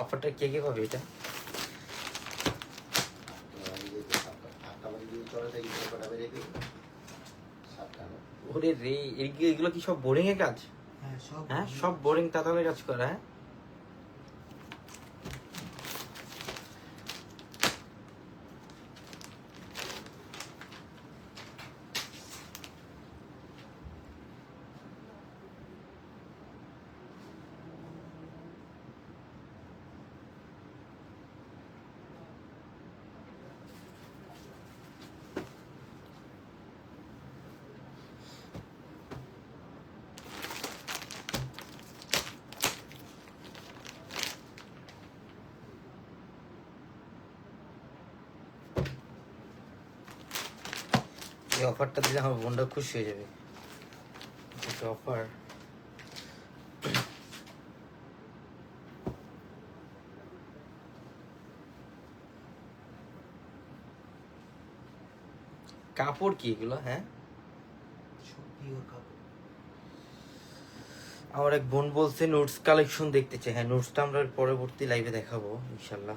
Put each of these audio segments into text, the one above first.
অফারটা কে কে পাবে এটা? ওরে রে এগুলো কি সব বোরিং এর কাজ? হ্যাঁ সব হ্যাঁ সব বোরিং তাতালের কাজ করা হ্যাঁ? এই অফারটা দিলে আমার বোনটা খুশি হয়ে যাবে। একটা অফার কাপড় কি এগুলো হ্যাঁ? আমার এক বোন বলছে নোটস কালেকশন দেখতে চাই। হ্যাঁ নোটসটা আমরা পরবর্তী লাইভে দেখাবো ইনশাল্লাহ।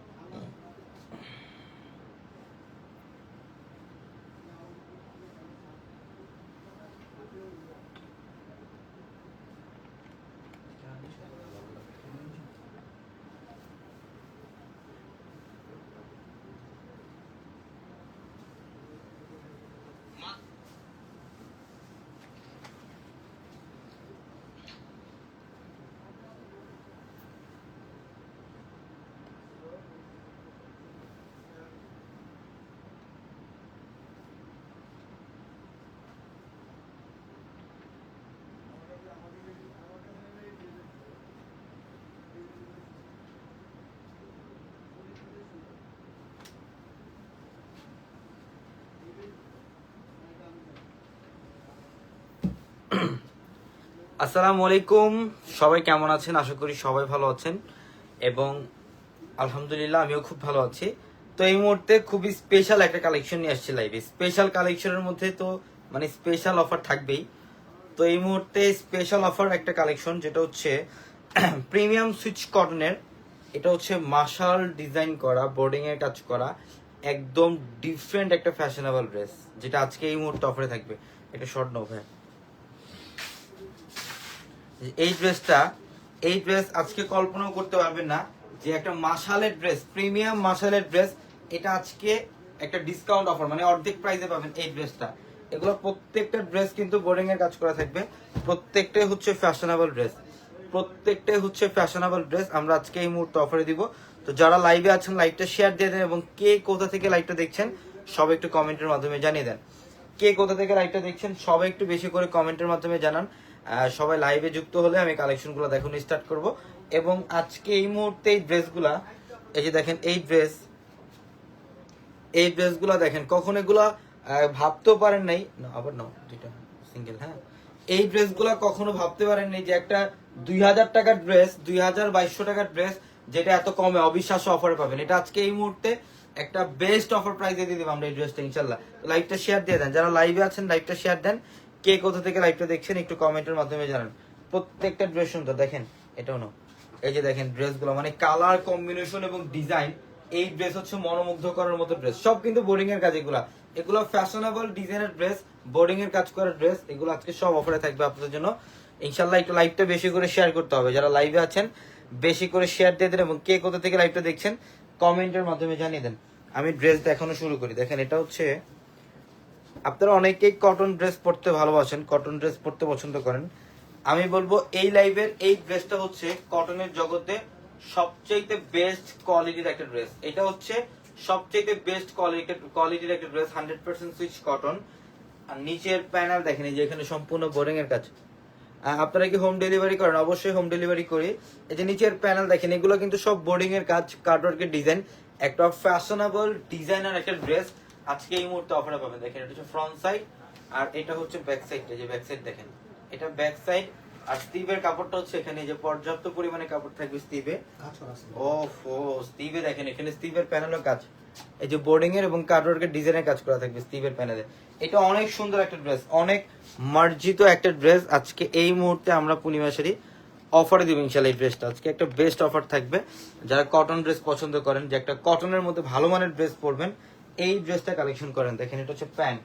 আসসালামু আলাইকুম। সবাই কেমন আছেন? আশা করি সবাই ভালো আছেন। এবং আলহামদুলিল্লাহ আমিও খুব ভালো আছি। তো এই মুহূর্তে খুবই স্পেশাল একটা কালেকশন নিয়ে আসছি লাইভে স্পেশাল কালেকশনের মধ্যে তো মানে স্পেশাল অফার থাকবেই। তো এই মুহূর্তে স্পেশাল অফার একটা কালেকশন যেটা হচ্ছে প্রিমিয়াম সুইচ কটনের এটা হচ্ছে মার্শাল ডিজাইন করা বোর্ডিং এর কাজ করা। একদম ডিফারেন্ট একটা ফ্যাশনেবল ড্রেস যেটা আজকে এই মুহূর্তে অফারে থাকবে। এটা শর্ট নো এই ড্রেসটা এই ড্রেস আজকে কল্পনাও করতে পারবেন না যে একটা মাসালের ড্রেস প্রিমিয়াম মাসালের ড্রেস এটা আজকে একটা ডিসকাউন্ট অফার মানে অর্ধেক প্রাইসে পাবেন এই ড্রেসটা এগুলো প্রত্যেকটা ড্রেস কিন্তু বোর্ডিং এর কাজ করা থাকবে। প্রত্যেকটাই হচ্ছে ফ্যাশনেবল ড্রেস প্রত্যেকটাই হচ্ছে ফ্যাশনেবল ড্রেস আমরা আজকে এই মুহূর্তে অফারে দিব। তো যারা লাইভে আছেন লাইভটা শেয়ার দিয়ে দেন এবং কে কোথা থেকে লাইভটা দেখছেন, সব একটু কমেন্টের মাধ্যমে জানিয়ে দেন। কে কোথা থেকে লাইভটা দেখছেন, সবাই একটু বেশি করে কমেন্টের মাধ্যমে জানান। সবাই লাইভে যুক্ত হলে আমি কালেকশনগুলো দেখানো স্টার্ট করব। এবং আজকে এই মুহূর্তে এই ড্রেসগুলা এই যে দেখেন, এই ড্রেস এই ড্রেসগুলো দেখেন, কখন এগুলা ভাবতেও পারেন নাই আবার নাও, দুইটা সিঙ্গেল হ্যাঁ। এই ড্রেসগুলো কখনো ভাবতে পারেন নাই যে একটা দুই হাজার টাকার ড্রেস দুই হাজার বাইশশো টাকার ড্রেস যেটা এত কমে, অবিশ্বাস্য অফারে পাবেন। এটা আজকে এই মুহূর্তে একটা বেস্ট অফার প্রাইসে দিয়ে দেবো আমরা এই ড্রেসটা ইনশাল্লাহ লাইভটা শেয়ার দিয়ে দেন। যারা লাইভে আছেন লাইভটা শেয়ার দেন। কে কোথা থেকে লাইভটা দেখছেন, একটু কমেন্টের মাধ্যমে জানান। প্রত্যেকটা ড্রেস সুন্দর। দেখেন এটাও না এই যে দেখেন ড্রেসগুলো মানে কালার কম্বিনেশন এবং ডিজাইন এই ড্রেস হচ্ছে মনোমুগ্ধ করার মতো ড্রেস সব কিন্তু বোর্ডিং এর কাজ এগুলা। এগুলো ফ্যাশনেবল ডিজাইনের ড্রেস বোর্ডিং এর কাজ করার ড্রেস এগুলো আজকে সব অফারে থাকবে আপনাদের জন্য। ইনশাল্লাহ একটু লাইভটা বেশি করে শেয়ার করতে হবে। যারা লাইভে আছেন, বেশি করে শেয়ার দিয়ে দেন এবং কে কোথা থেকে লাইভটা দেখছেন কমেন্টের মাধ্যমে জানিয়ে দেন। আমি ড্রেস দেখানো শুরু করি। দেখেন, এটা হচ্ছে, আপনারা অনেকেই কটন ড্রেস পরতে ভালোবাসেন কটন ড্রেস পরতে পছন্দ করেন। আমি বলব, এই লাইভের এই ড্রেসটা হচ্ছে কটনের জগতে সবচেয়ে বেস্ট কোয়ালিটির একটা ড্রেস এটা হচ্ছে সবচেয়ে বেস্ট কোয়ালিটি কোয়ালিটির একটা dress hundred percent Swiss cotton আর নিচের প্যানেল দেখেন যে এখানে সম্পূর্ণ বোরিং এর কাজ। আপনারা কি হোম ডেলিভারি করেন? অবশ্যই হোম ডেলিভারি করি। এই যে নিচের প্যানেল দেখেন এগুলো কিন্তু সব বোর্ডিং এর কাজ কার্ডওয়ার্কের ডিজাইন একটা ফ্যাশনেবল ডিজাইনার একটা ড্রেস আজকে এই মুহূর্তে অফারে পাবেন। দেখেন এটা হচ্ছে ফ্রন্ট সাইড আর এটা হচ্ছে ব্যাক সাইড যে ব্যাক সাইড দেখেন। এটা ব্যাক সাইড আর স্টিভের কাপড়টা হচ্ছে এখানে যে পর্যাপ্ত পরিমাণে কাপড় থাকবে স্টিভে আছে। ওফো স্টিভে দেখেন এখানে স্টিভের প্যানেলও কাজ। এই যে বোর্ডিং এর এবং কার্ডওয়ার্কের ডিজাইনের কাজ করা থাকবে স্টিভের প্যানেলে এটা অনেক সুন্দর একটা ড্রেস অনেক মার্জিত একটা ড্রেস আজকে এই মুহূর্তে আমরা পূর্ণিমাশারি অফারে দিব ইনশাল্লাহ এই ড্রেসটা আজকে একটা বেস্ট অফার থাকবে। যারা কটন ড্রেস পছন্দ করেন, যে একটা কটনের মধ্যে ভালো মানের ড্রেস পরবেন, এই ড্রেসটা কালেকশন করেন। দেখেন, এটা হচ্ছে প্যান্ট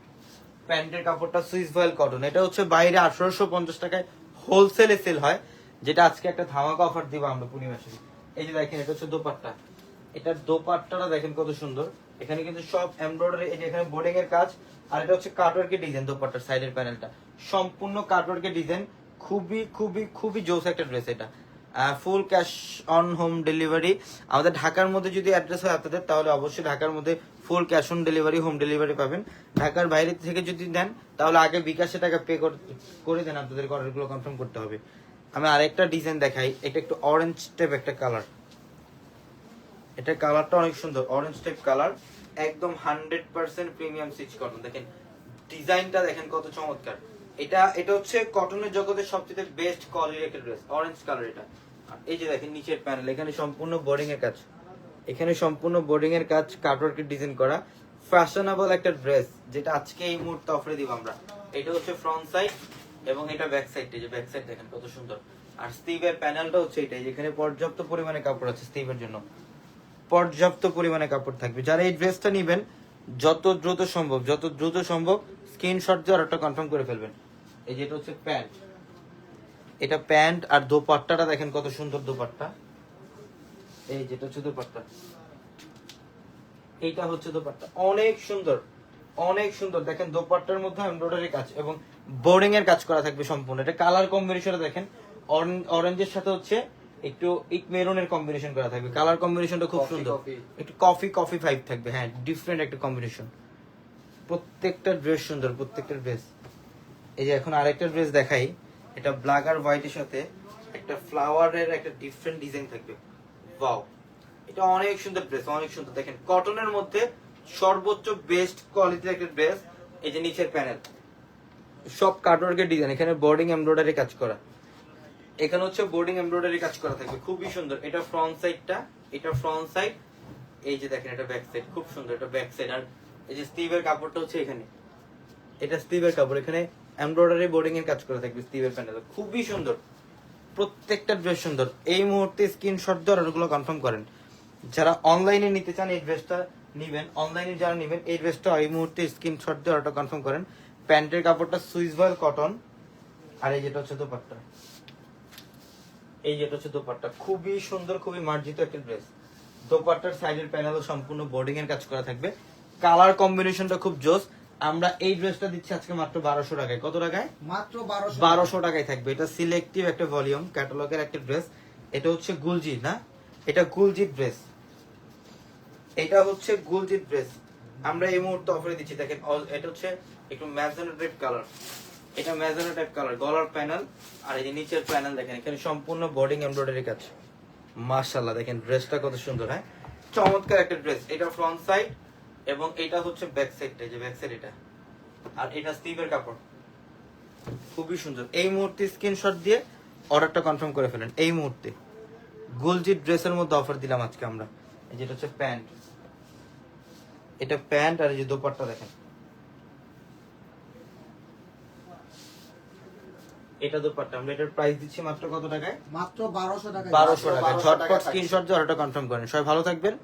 প্যান্টের কাপড়টা সুইস ভয়েল কটন এটা হচ্ছে বাইরে আঠারোশো পঞ্চাশ টাকায় হোলসেলে সেল হয়, যেটা আজকে একটা ধামাকা অফার দিব আমরা পূর্ণিমাশারি এই যে দেখেন, এটা হচ্ছে দোপাট্টা। এটার দোপাট্টাটা দেখেন কত সুন্দর। এখানে কিন্তু সব এমব্রয়ডারি এই যে এখানে বোর্ডিং এর কাজ, আর এটা হচ্ছে কাটওয়ার্কের ডিজাইন দোপাট্টার সাইডের প্যানেলটা সম্পূর্ণ কাটওয়ার্কের ডিজাইন খুবই খুবই খুবই জোস একটা ড্রেস এটা। Full cash on home delivery আমাদের ঢাকার মধ্যে যদি অ্যাড্রেস হয় আপনাদের, তাহলে অবশ্যই ঢাকার মধ্যে full cash on delivery home delivery পাবেন। ঢাকার বাইরে থেকে যদি দেন, তাহলে আগে বিকাশে টাকা পে করে দেন, আপনাদের অর্ডারগুলো কনফার্ম করতে হবে। আমি আরেকটা ডিজাইন দেখাই, এটা একটু অরেঞ্জ টাইপ একটা কালার এটা কালারটা অনেক সুন্দর অরেঞ্জ টাইপ কালার, একদম hundred percent premium Swiss cotton দেখেন, ডিজাইনটা দেখেন কত চমৎকার। এটা এটা হচ্ছে কটনের জগতের সবচেয়ে বেস্ট কোয়ালিটির একটা ড্রেস অরেঞ্জ কালার এটা এই যে দেখেন, নিচের প্যানেল এখানে সম্পূর্ণ বোর্ডিং এর কাজ। এখানে সম্পূর্ণ বোর্ডিং এর কাজ কাটওয়ার্কের ডিজাইন করা। ফ্যাশনেবল একটা ড্রেস যেটা আজকে এই মুহূর্তে অফারে দিব আমরা। এটা হচ্ছে ফ্রন্ট সাইড এবং এটা ব্যাক সাইড যে ব্যাক সাইড দেখেন কত সুন্দর। আর স্টিভের প্যানেলটা হচ্ছে এটাই যেখানে পর্যাপ্ত পরিমাণে কাপড় আছে স্টিভের জন্য। পর্যাপ্ত পরিমাণে কাপড় থাকবে। যারা এই ড্রেসটা নেবেন, যত দ্রুত সম্ভব, যত দ্রুত সম্ভব স্ক্রিনশট দিয়ে অর্ডারটা কনফার্ম করে ফেলবেন। এই যেটা হচ্ছে প্যান্ট এটা প্যান্ট আর দোপাট্টাটা দেখেন কত সুন্দর দোপাট্টা। এই যেটা হচ্ছে দোপাট্টা। এইটা হচ্ছে দোপাট্টা। অনেক সুন্দর অনেক সুন্দর। দেখেন দোপাট্টার মধ্যে এমব্রয়ডারি কাজ এবং বোর্ডিং এর কাজ করা থাকবে সম্পূর্ণ। এটা কালার কম্বিনেশনে দেখেন। অরেঞ্জের সাথে হচ্ছে একটু ইক মেরুনের কম্বিনেশন করা থাকবে। কালার কম্বিনেশনটা খুব সুন্দর। একটু কফি কফি ফাইভ থাকবে। হ্যাঁ ডিফারেন্ট একটা কম্বিনেশন প্রত্যেকটা ড্রেস সুন্দর প্রত্যেকটা ড্রেস এই যে এখন আরেকটা ড্রেস দেখাই। এটা ব্ল্যাক আর হোয়াইটের সাথে একটা ফ্লাওয়ারের একটা ডিফারেন্ট ডিজাইন থাকবে। ওয়াও এটা অনেক সুন্দর ড্রেস অনেক সুন্দর। দেখেন কটনের মধ্যে সর্বোচ্চ বেস্ট কোয়ালিটির একটা ড্রেস এই যে নিচের প্যানেল সব কাটওয়ার্কের ডিজাইন এখানে বোর্ডিং এমব্রয়ডারি কাজ করা। এখানে হচ্ছে বোর্ডিং এমব্রয়ডারি কাজ করা থাকবে। খুবই সুন্দর। এটা ফ্রন্ট সাইডটা এটা ফ্রন্ট সাইড এই যে দেখেন এটা ব্যাক সাইড খুব সুন্দর এটা ব্যাক সাইড আর এই যে স্টিভের কাপড়টা হচ্ছে এখানে। এটা স্টিভের কাপড়। এখানে এমব্রয়ডারি বোর্ডিং এর কাজ করা থাকবে স্টিভের প্যানেল খুবই সুন্দর। প্রত্যেকটা ড্রেস সুন্দর। এই মুহূর্তে স্ক্রিনশট দিয়ে অর্ডারগুলো কনফার্ম করেন। যারা অনলাইনে নিতে চান এই ড্রেসটা নিবেন। অনলাইনে যারা নিবেন, এই ড্রেসটা এই মুহূর্তে স্ক্রিনশট দিয়ে অর্ডার কনফার্ম করেন। প্যান্টের কাপড়টা সুইস কটন আর এই যেটা হচ্ছে দোপাট্টা। এই যেটা হচ্ছে দোপাট্টা খুবই সুন্দর খুবই মার্জিত একটা ড্রেস দোপাট্টার সাইডের প্যানেলও সম্পূর্ণ বোর্ডিং এর কাজ করা থাকবে। কালার কম্বিনেশনটা খুব জোস। আমরা এই ড্রেসটা দিচ্ছি আজকে মাত্র বারোশো টাকায়। কত টাকায়? মাত্র বারোশো। টাকায় থাকবে। এটা সিলেক্টিভ একটা ভলিউম ক্যাটালগের একটা ড্রেস এটা হচ্ছে গুলজিৎ না? এটা গুলজিৎ ড্রেস এটা হচ্ছে গুলজিৎ ড্রেস আমরা এই মুহূর্তে অফারে দিচ্ছি। দেখেন এটা হচ্ছে একটু ম্যাজেন্টা রেড কালার এটা ম্যাজেন্টা টাইপ কালার গলার প্যানেল আর এই যে নিচের প্যানেল দেখেন, এখানে সম্পূর্ণ বোর্ডিং এমব্রয়ডারি কাজ। মাশাআল্লাহ, দেখেন ড্রেসটা কত সুন্দর হ্যাঁ? চমৎকার একটা ড্রেস এটা ফ্রন্ট সাইড এবং এটা হচ্ছে ব্যাক সাইডটা যে ব্যাক সাইড এটা। আর এটা স্টিভের কাপড়। খুবই সুন্দর। এই মুহূর্তে স্ক্রিনশট দিয়ে অর্ডারটা কনফার্ম করে ফেলেন, এই মুহূর্তে। গুলজিৎ ড্রেসের মধ্যে অফার দিলাম আজকে আমরা। এই যেটা হচ্ছে প্যান্ট। এটা প্যান্ট আর এই যে দোপাট্টা দেখেন। এটা দোপাট্টা। আমরা এটার প্রাইস দিচ্ছি মাত্র কত টাকায়? মাত্র বারোশো টাকা বারোশো টাকা মাত্র 1200 ঝটপট স্ক্রিনশট দিয়ে অর্ডারটা কনফার্ম করেন। সবাই ভালো থাকবেন।